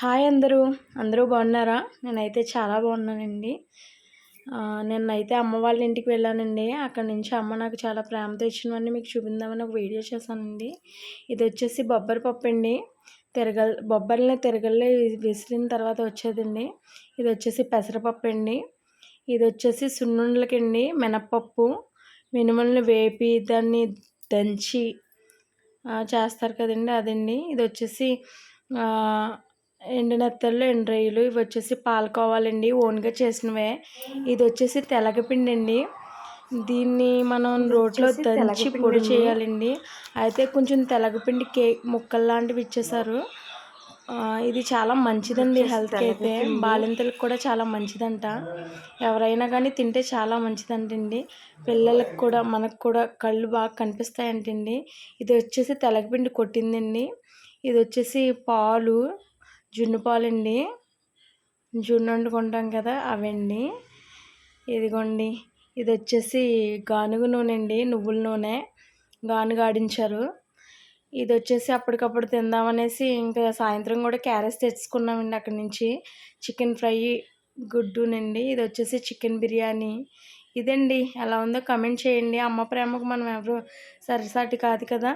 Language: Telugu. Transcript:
హాయ్ అందరూ. అందరూ బాగున్నారా? నేనైతే చాలా బాగున్నానండి. నిన్నైతే అమ్మ వాళ్ళ ఇంటికి వెళ్ళానండి. అక్కడ నుంచి అమ్మ నాకు చాలా ప్రేమతో ఇచ్చినవన్నీ మీకు చూపిందామని ఒక వీడియో చేశానండి. ఇది వచ్చేసి బొబ్బరి పప్పు అండి. తిరగల్ బొబ్బరిని తిరగల్లో విసిరిన తర్వాత వచ్చేదండి. ఇది వచ్చేసి పెసరపప్పు అండి. ఇది వచ్చేసి సున్నుండలకండి మినప్పప్పు మినుములను వేపి దాన్ని దంచి చేస్తారు కదండి అదండి. ఇది వచ్చేసి ఆ, ఎండు నెత్తళ్ళు ఎండు రొయ్యలు ఇవి వచ్చేసి పాలకోవాలండి ఓన్గా చేసినవే. ఇది వచ్చేసి తెలగపిండి అండి దీన్ని మనం రోట్లో వచ్చేసి దంచి పొడి. చేయాలండి. అయితే కొంచెం తెలగపిండి కేక్ ముక్కలు లాంటివి ఇచ్చేసారు ఇది చాలా మంచిదండి హెల్త్కి అయితే. బాలింతలకు కూడా చాలా మంచిదంట. ఎవరైనా కానీ తింటే చాలా మంచిదంటండి. పిల్లలకు కూడా మనకు కూడా కళ్ళు బాగా కనిపిస్తాయంటండి. ఇది వచ్చేసి తెలగపిండి కొట్టిందండి. ఇది వచ్చేసి పాలు జున్ను పాలండి. జున్ను వండుకుంటాం కదా అవండి. ఇదిగోండి ఇది వచ్చేసి గానుగ నూనె అండి నువ్వుల నూనె. గానుగ ఆడించారు. ఇది వచ్చేసి అప్పటికప్పుడు తిందామనేసి ఇంకా సాయంత్రం కూడా క్యారెట్స్ తెచ్చుకున్నామండి అక్కడి నుంచి. చికెన్ ఫ్రై గుడ్డునండి ఇది వచ్చేసి చికెన్ బిర్యానీ. ఇదండి ఎలా ఉందో కమెంట్ చేయండి. అమ్మ ప్రేమకు మనం ఎవరు సరిసాటి కాదు కదా.